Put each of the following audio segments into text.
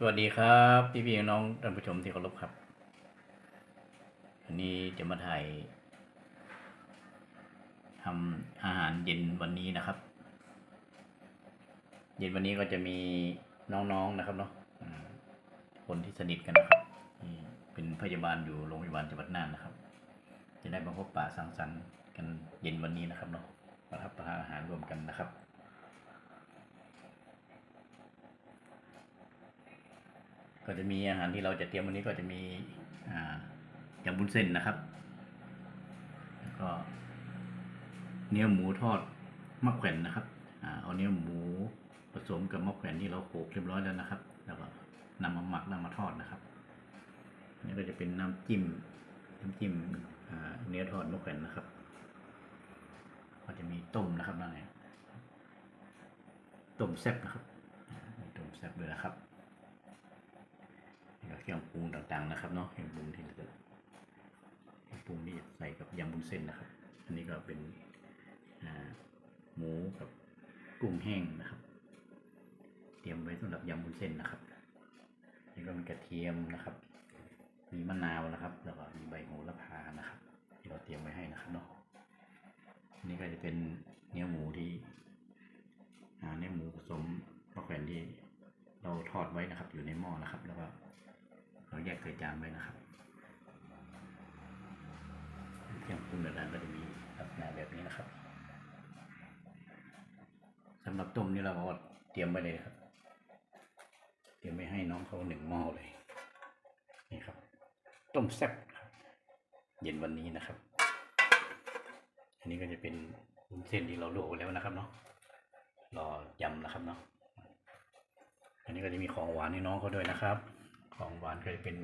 สวัสดีครับ พี่พี่น้องท่านผู้ชมที่เคารพครับวันนี้จะมาถ่ายทำอาหารเย็นวันนี้นะครับ เย็นวันนี้ก็จะมีน้องๆนะครับเนาะคนที่สนิทกันนะครับเป็นพยาบาลอยู่โรงพยาบาลจังหวัดน่านนะครับ จะได้มาพบปะสังสรรค์กันเย็นวันนี้นะครับเนาะมารับประทานอาหารร่วมกันนะครับ ก็จะมีอาหารที่เราจะเตรียมวันนี้ก็จะมีอ่ายำบุญเส้นนะครับ แล้วก็เนื้อหมูทอดมะแขวนนะครับอเอาเนื้อหมูผสมกับมะแขวนที่เราโขลกเรียบร้อยแล้วนะครับ แล้วก็นำมาหมักนำมาทอดนะครับนนี่ก็จะเป็นน้ำจิ้มน้ำจิ้มเนื้อทอดมะแขวนนะครับ ก็จะมีต้มนะครับนั่นเองต้มแซ่บนะครับต้มแซ่บด้วยนะครับ รื่องปรุงต่างๆนะครับเนาะเครื่องปรุงที่เราจะเปรุงที่ใส่กับยำบุญเส้นนะครับ อันนี้ก็เป็นหมูกับกุ้งแห้งนะครับ เตรียมไว้สำหรับยำบุญเส้นนะครับนี่ก็มีกระเทียมนะครับ มีมะนาวนะครับ แล้วก็มีใบโหระพานะครับที่เราเตรียมไว้ให้นะครับเนาะอันนี่ก็จะเป็นเนื้อหมูที่เนื้อหมูผสมมะแขวนที่เราทอดไว้นะครับ อยู่ในหม้อนะครับ แล้วก็ เราแยกใส่จานไว้นะครับเครื่องปรุงต่างๆก็จะมีลักษณะแบบนี้นะครับสำหรับต้มนี่เราก็เตรียมไว้เลยครับ เตรียมไว้ให้น้องเขาหนึ่งหม้อเลยนี่ครับ ต้มแซ่บเย็นวันนี้นะครับ อันนี้ก็จะเป็นเส้นที่เราลวกแล้วนะครับเนาะรอยำนะครับเนาะอันนี้ก็จะมีของหวานให้น้องเขาด้วยนะครับ ของหวานก็จะเป็น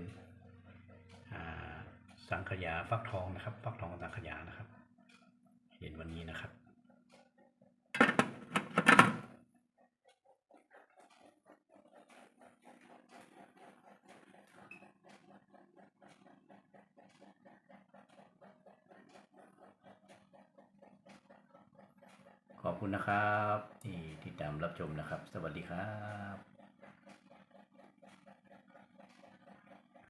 สังขยาฟักทองนะครับ ฟักทองสังขยานะครับเห็นวันนี้นะครับขอบคุณนะครับ ที่ติดตามรับชมนะครับ สวัสดีครับ